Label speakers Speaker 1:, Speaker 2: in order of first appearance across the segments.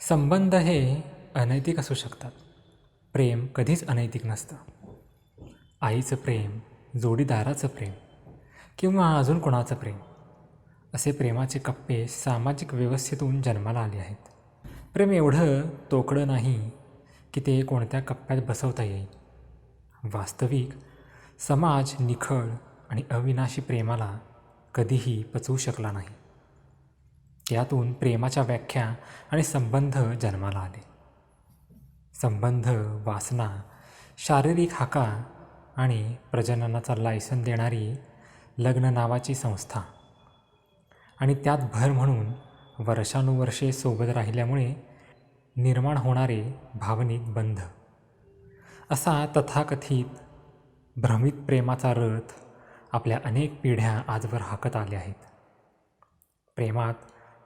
Speaker 1: संबंध हे अनैतिक असू शकतात. प्रेम कधीच अनैतिक नसतं. आईचं प्रेम जोडीदाराचं प्रेम किंवा अजून कोणाचं प्रेम असे प्रेमाचे कप्पे सामाजिक व्यवस्थेतून जन्माला आले आहेत. प्रेम एवढं तोकडं नाही की ते कोणत्या कप्प्यात बसवता येईल. वास्तविक समाज निखळ आणि अविनाशी प्रेमाला कधीही पचवू शकला नाही. त्यातून प्रेमाच्या व्याख्या आणि संबंध जन्माला आले. संबंध वासना शारीरिक हाका आणि प्रजननाचा लायसन देणारी लग्न नावाची संस्था. आणि त्यात भर म्हणून वर्षानुवर्षे सोबत राहिल्यामुळे निर्माण होणारे भावनिक बंध. असा तथाकथित भ्रमित प्रेमाचा रथ आपल्या अनेक पिढ्या आजवर हाकत आल्या आहेत. प्रेमात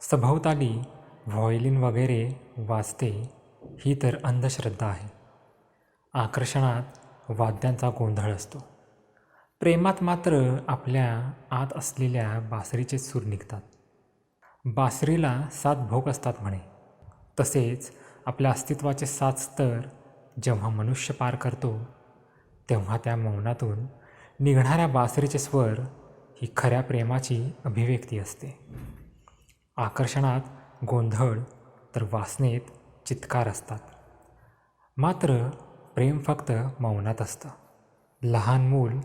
Speaker 1: सभोवताली व्हॉयलिन वगैरे वाजते ही तर अंधश्रद्धा आहे. आकर्षणात वाद्यांचा गोंधळ असतो. प्रेमात मात्र आपल्या आत असलेल्या बासरीचे सूर निघतात. बासरीला सात भोग असतात म्हणे. तसेच आपल्या अस्तित्वाचे सात स्तर जेव्हा मनुष्य पार करतो तेव्हा त्या मौनातून निघणाऱ्या बासरीचे स्वर ही खऱ्या प्रेमाची अभिव्यक्ती असते. आकर्षणात गोंधळ तर वासनेत चित्कार असतात. मात्र प्रेम फक्त मौनात असतं. लहान मूल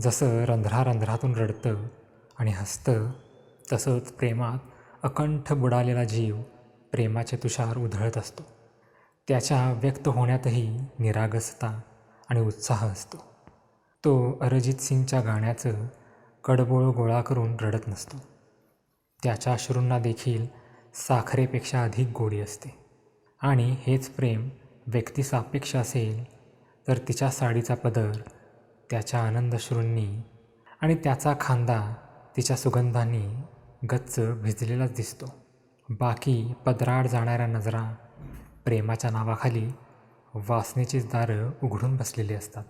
Speaker 1: जसं रंध्रारंध्रातून रडतं आणि हसतं तसंच प्रेमात अकंठ बुडालेला जीव प्रेमाचे तुषार उधळत असतो. त्याच्या व्यक्त होण्यातही निरागसता आणि उत्साह असतो. तो अरिजित सिंगच्या गाण्याचं कडबोळ गोळा करून रडत नसतो. त्याच्या अश्रूंना देखील साखरेपेक्षा अधिक गोडी असते. आणि हेच प्रेम व्यक्तिसापेक्ष असेल तर तिच्या साडीचा पदर त्याच्या आनंदश्रूंनी आणि त्याचा खांदा तिच्या सुगंधांनी गच्च भिजलेलाच दिसतो. बाकी पदराड जाणाऱ्या नजरा प्रेमाच्या नावाखाली वासनेचीच दारं उघडून बसलेली असतात.